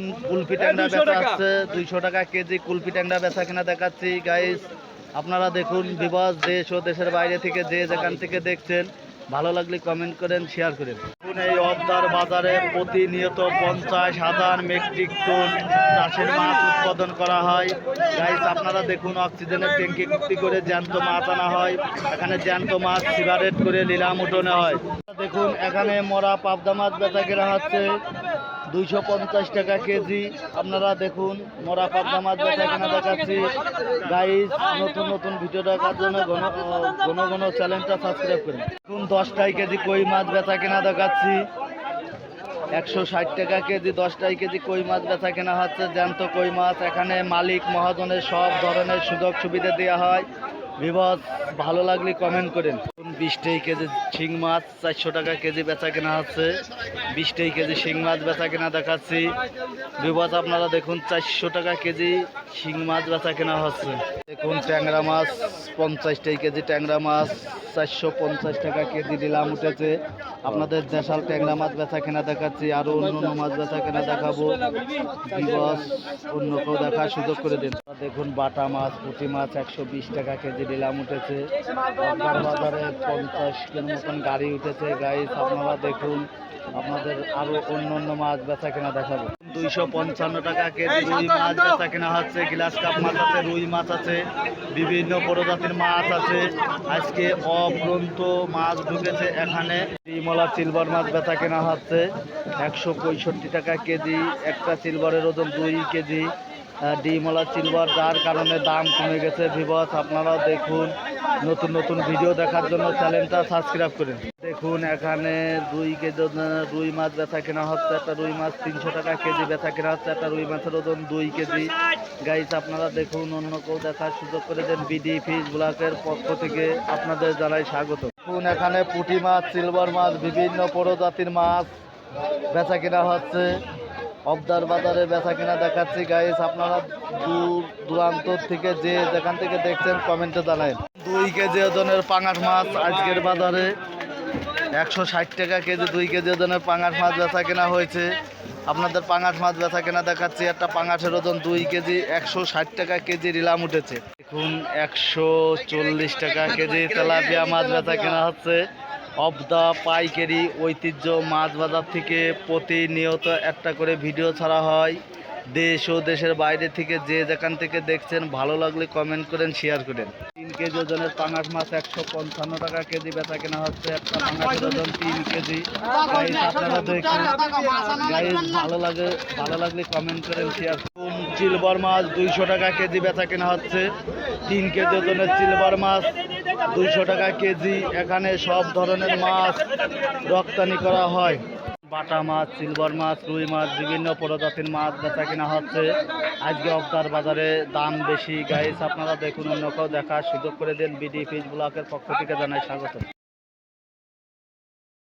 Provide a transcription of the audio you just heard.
দেখুন কুলপি ট্যাংরা বেচা আছে দুইশো টাকা কেজি কুলফি ট্যাংরা বেচা কিনা দেখাচ্ছি গাইস আপনারা দেখুন বিবাস দেশ ও দেশের বাইরে থেকে যে যেখান থেকে দেখছেন ভালো লাগলে কমেন্ট করেন শেয়ার করেন। দেখুন এই অবদার বাজারে প্রতিনিয়ত পঞ্চাশ হাজার মেট্রিক টন চাষের মাছ উৎপাদন করা হয়। গাইস আপনারা দেখুন অক্সিজেনের ট্যাঙ্কি কুর্তি করে জ্যান্ত মাছ আনা হয়। এখানে জ্যান্ত মাছ সিগারেট করে লিলাম উঠোনে হয়। দেখুন এখানে মরা পাবদা মাছ বেচা কেনা হচ্ছে। দুইশো পঞ্চাশ টাকা কেজি। আপনারা দেখুন, মরা পাবদা মাছ বেচা কেনা দেখাচ্ছি। গাইজ নতুন নতুন ভিডিও দেখার জন্য ঘন ঘন ঘন চ্যানেলটা সাবস্ক্রাইব করুন। দেখুন দশটাই কেজি কই মাছ বেচা কেনা দেখাচ্ছি। একশো ষাট টাকা কেজি দশটাই কেজি কই মাছ বেচা কেনা হচ্ছে। জ্যান্ত কই মাছ, এখানে মালিক, মহাজনের সব ধরনের সুযোগ সুবিধা দেওয়া হয়। বিভস ভালো লাগলে কমেন্ট করেন। বিশটাই কেজি শিং মাছ, চারশো টাকা কেজি বেচা কেনা হচ্ছে। বিশটাই কেজি শিং মাছ বেচা কেনা দেখাচ্ছি। বিবাদ আপনারা দেখুন, চারশো টাকা কেজি শিং মাছ বেচা কেনা হচ্ছে। দেখুন, ট্যাংরা মাছ পঞ্চাশটাই কেজি ট্যাংরা মাছ, চারশো পঞ্চাশ টাকা কেজি দিলাম উঠেছে। আপনাদের দেশাল ট্যাংরা মাছ বেচা কেনা দেখাচ্ছি, আরও অন্য অন্য মাছ বেচা কেনা দেখাবো। দিবস অন্য কেউ দেখার সুযোগ করে দিন। দেখুন বাটা মাছ, পুঁটি মাছ, একশো বিশ টাকা কেজি নিলাম উঠেছে। বাজারে পঞ্চাশ মতন গাড়ি উঠেছে। গাড়ি আপনারা দেখুন, আপনাদের আরও অন্য অন্য মাছ বেচা কেনা দেখাবো। দুইশো পঞ্চান্ন টাকা কেজি রুই মাছ বেচা কেনা হচ্ছে গ্লাস কাপ মাছ আছে রুই মাছ আছে বিভিন্ন প্রজাতির মাছ আছে। আজকে অপ্রন্ত মাছ ঢুকেছে এখানে। বিমলা সিলভার মাছ বেচা কেনা হচ্ছে একশো পঁয়ষট্টি টাকা কেজি একটা সিলভারের ওজন দুই কেজি। ডিমলা সিলভার, যার কারণে দাম কমে গেছে। ভিবস আপনারাও দেখুন, নতুন নতুন ভিডিও দেখার জন্য চ্যানেলটা সাবস্ক্রাইব করুন। দেখুন, এখানে রুই কেজি, রুই মাছ বেচা কেনা হচ্ছে। একটা রুই মাছ তিনশো টাকা কেজি বেচা কেনা হচ্ছে। একটা রুই মাছের ওজন দুই কেজি। গাইস আপনারা দেখুন, অন্য কেউ দেখার সুযোগ করে দেন বিডি ফিশ ব্লকের পক্ষ থেকে আপনাদের জানাই স্বাগত। দেখুন, এখানে পুঁটি মাছ সিলভার মাছ, বিভিন্ন প্রজাতির মাছ বেচা কেনা হচ্ছে। অবদার বাজারে বেচা কেনা দেখাচ্ছি গাইস আপনারা দূর দূরান্ত থেকে যে যেখান থেকে দেখছেন কমেন্টে জানাই দুই কেজি ওজনের পাঙাশ মাছ আজকের বাজারে একশো ষাট টাকা কেজি, দুই কেজি ওজনের পাঙাশ মাছ বেচা কেনা হয়েছে। আপনাদের পাঙাশ মাছ বেচা কেনা দেখাচ্ছি। একটা পাঙাশের ওজন দুই কেজি, একশো ষাট টাকা কেজি রিলাম উঠেছে। দেখুন, একশো চল্লিশ টাকা কেজি তেলাপিয়া মাছ বেচা কেনা হচ্ছে। অফ দ্য পাইকারি ঐতিহ্য মাছ বাজার থেকে প্রতিনিয়ত একটা করে ভিডিও ছাড়া হয়। দেশ ও দেশের বাইরে থেকে যে যেখান থেকে দেখছেন, ভালো লাগলে কমেন্ট করেন শেয়ার করেন। তিন কেজি ওজনের পাঙাশ মাছ একশো পঞ্চান্ন টাকা কেজি বেচা কেনা হচ্ছে। একটা পাঙাশের ওজন তিন কেজি। ভালো লাগে, ভালো লাগলে কমেন্ট করেন শেয়ার সিলভার মাছ দুইশো টাকা কেজি বেচা কেনা হচ্ছে। তিন কেজি ওজনের চিলবার মাছ দুইশো টাকা কেজি, এখানে সব ধরনের মাছ রপ্তানি করা হয়। বাটা মাছ, সিলভার মাছ, রুই মাছ, বিভিন্ন প্রজাতির মাছ বেচা কেনা হচ্ছে। আজকে অবদার বাজারে দাম বেশি। গাইস আপনারা দেখুন অন্য কেউ দেখার সুযোগ করে দেন। বিডি ফিশ ব্লকের পক্ষ থেকে জানাই স্বাগত।